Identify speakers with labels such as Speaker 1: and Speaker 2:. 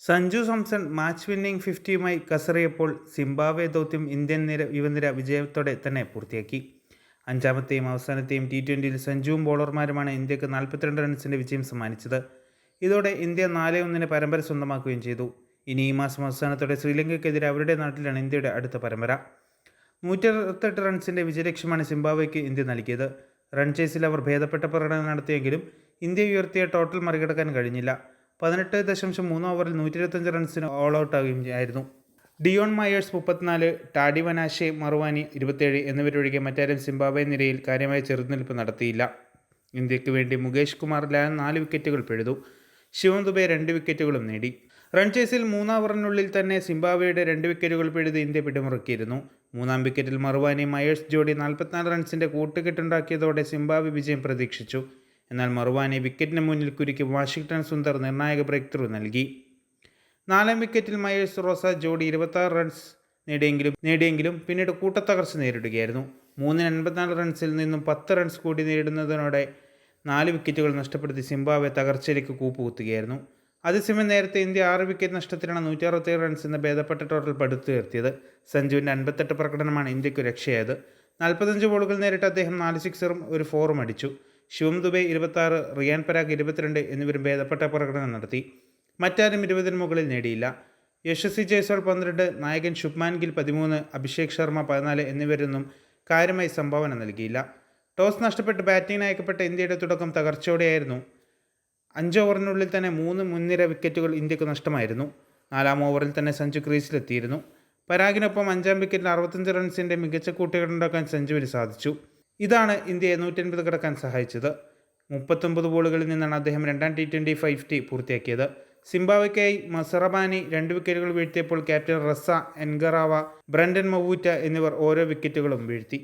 Speaker 1: Sanju Samson match winning ഫിഫ്റ്റിയുമായി കസറിയപ്പോൾ Zimbabwe ദൗത്യം ഇന്ത്യൻ നിര യുവനിര വിജയത്തോടെ തന്നെ പൂർത്തിയാക്കി. അഞ്ചാമത്തെയും അവസാനത്തെയും ടി ട്വന്റിയിൽ സഞ്ജുവും ബോളർമാരുമാണ് ഇന്ത്യയ്ക്ക് നാൽപ്പത്തിരണ്ട് റൺസിന്റെ വിജയം സമ്മാനിച്ചത്. ഇതോടെ ഇന്ത്യ നാല് ഒന്നിന് പരമ്പര സ്വന്തമാക്കുകയും ചെയ്തു. ഇനി ഈ മാസം അവസാനത്തോടെ ശ്രീലങ്കയ്ക്കെതിരെ അവരുടെ നാട്ടിലാണ് ഇന്ത്യയുടെ അടുത്ത പരമ്പര. നൂറ്റി അറുപത്തെട്ട് റൺസിന്റെ വിജയലക്ഷ്യമാണ് സിംബാബ്വെക്ക് ഇന്ത്യ നൽകിയത്. റൺ ചേസിൽ അവർ ഭേദപ്പെട്ട പ്രകടനം നടത്തിയെങ്കിലും ഇന്ത്യ ഉയർത്തിയ ടോട്ടൽ മറികടക്കാൻ കഴിഞ്ഞില്ല. പതിനെട്ട് ദശാംശം മൂന്ന് ഓവറിൽ നൂറ്റി ഇരുപത്തഞ്ച് റൺസിന് ഓൾ ഔട്ട് ആകുകയായിരുന്നു ഡിയോൺ മയേഴ്സ് മുപ്പത്തിനാല് ടാഡി വനാശെ മറുവാനി ഇരുപത്തേഴ് എന്നിവരൊഴികെ മറ്റാരും സിംബാബ്വെ നിരയിൽ കാര്യമായ ചെറുനിൽപ്പ് നടത്തിയില്ല. ഇന്ത്യയ്ക്ക് വേണ്ടി മുകേഷ് കുമാർ ലാൽ നാല് വിക്കറ്റുകൾ പിഴുതു. ശിവം ദുബെ രണ്ട് വിക്കറ്റുകളും നേടി. റൺ ചേസിൽ മൂന്നാം ഓവറിനുള്ളിൽ തന്നെ സിംബാബ്വെയുടെ രണ്ട് വിക്കറ്റുകൾ പിഴുത് ഇന്ത്യ പിടിമുറുക്കിയിരുന്നു. മൂന്നാം വിക്കറ്റിൽ മറുവാനി മയേഴ്സ് ജോഡി നാൽപ്പത്തിനാല് റൺസിന്റെ കൂട്ടുകെട്ടുണ്ടാക്കിയതോടെ സിംബാബ്വെ വിജയം പ്രതീക്ഷിച്ചു. എന്നാൽ മറുവാനെ വിക്കറ്റിന് മുന്നിൽ കുരുക്കി വാഷിംഗ്ടൺ സുന്ദർ നിർണായക ബ്രേക്ക് ത്രൂ നൽകി. നാലാം വിക്കറ്റിൽ മയേഴ്സ് റോസ ജോഡി ഇരുപത്താറ് റൺസ് നേടിയെങ്കിലും നേടിയെങ്കിലും പിന്നീട് കൂട്ടത്തകർച്ച നേരിടുകയായിരുന്നു. മൂന്നിന് എൺപത്തിനാല് റൺസിൽ നിന്നും പത്ത് റൺസ് കൂടി നേടുന്നതിനോടെ നാല് വിക്കറ്റുകൾ നഷ്ടപ്പെടുത്തി സിംബാബ്വെ തകർച്ചയിലേക്ക് കൂപ്പുകുത്തുകയായിരുന്നു. അതേസമയം നേരത്തെ ഇന്ത്യ ആറ് വിക്കറ്റ് നഷ്ടത്തിലാണ് നൂറ്റി അറുപത്തേഴ് റൺസ് എന്ന ഭേദപ്പെട്ട ടോട്ടൽ പടുത്തുയർത്തിയത്. സഞ്ജുവിന്റെ അൻപത്തെട്ട് പ്രകടനമാണ് ഇന്ത്യയ്ക്ക് രക്ഷയായത്. നാൽപ്പത്തഞ്ച് ബോളുകൾ നേരിട്ട് അദ്ദേഹം നാല് സിക്സറും ഒരു ഫോറും അടിച്ചു. ശിവം ദുബെ ഇരുപത്താറ് റിയാൻ പരാഗ് ഇരുപത്തിരണ്ട് എന്നിവരും ഭേദപ്പെട്ട പ്രകടനം നടത്തി. മറ്റാരും ഇരുപതിന് മുകളിൽ നേടിയില്ല. യശസ്വി ജയ്സ്വാൾ പന്ത്രണ്ട് നായകൻ ശുഭ്മാൻ ഗിൽ പതിമൂന്ന് അഭിഷേക് ശർമ്മ പതിനാല് എന്നിവരൊന്നും കാര്യമായി സംഭാവന നൽകിയില്ല. ടോസ് നഷ്ടപ്പെട്ട് ബാറ്റിംഗിന് അയക്കപ്പെട്ട ഇന്ത്യയുടെ തുടക്കം തകർച്ചയോടെയായിരുന്നു. അഞ്ച് ഓവറിനുള്ളിൽ തന്നെ മൂന്ന് മുൻനിര വിക്കറ്റുകൾ ഇന്ത്യയ്ക്ക് നഷ്ടമായിരുന്നു. നാലാം ഓവറിൽ തന്നെ സഞ്ജു ക്രീസിലെത്തിയിരുന്നു. പരാഗിനൊപ്പം അഞ്ചാം വിക്കറ്റിൽ അറുപത്തഞ്ച് റൺസിന്റെ മികച്ച കൂട്ടുകെട്ടുണ്ടാക്കാൻ സഞ്ജുവിന് സാധിച്ചു. ഇതാണ് ഇന്ത്യയെ നൂറ്റൻപത് കടക്കാൻ സഹായിച്ചത്. മുപ്പത്തൊമ്പത് ബോളുകളിൽ നിന്നാണ് അദ്ദേഹം രണ്ടാം ടി ട്വന്റി ടി പൂർത്തിയാക്കിയത്. സിംബാബ്വയ്ക്കായി മസറബാനി രണ്ട് വിക്കറ്റുകൾ വീഴ്ത്തിയപ്പോൾ captain Raza Ngarava Brendon Mavuta എന്നിവർ ഓരോ വിക്കറ്റുകളും വീഴ്ത്തി.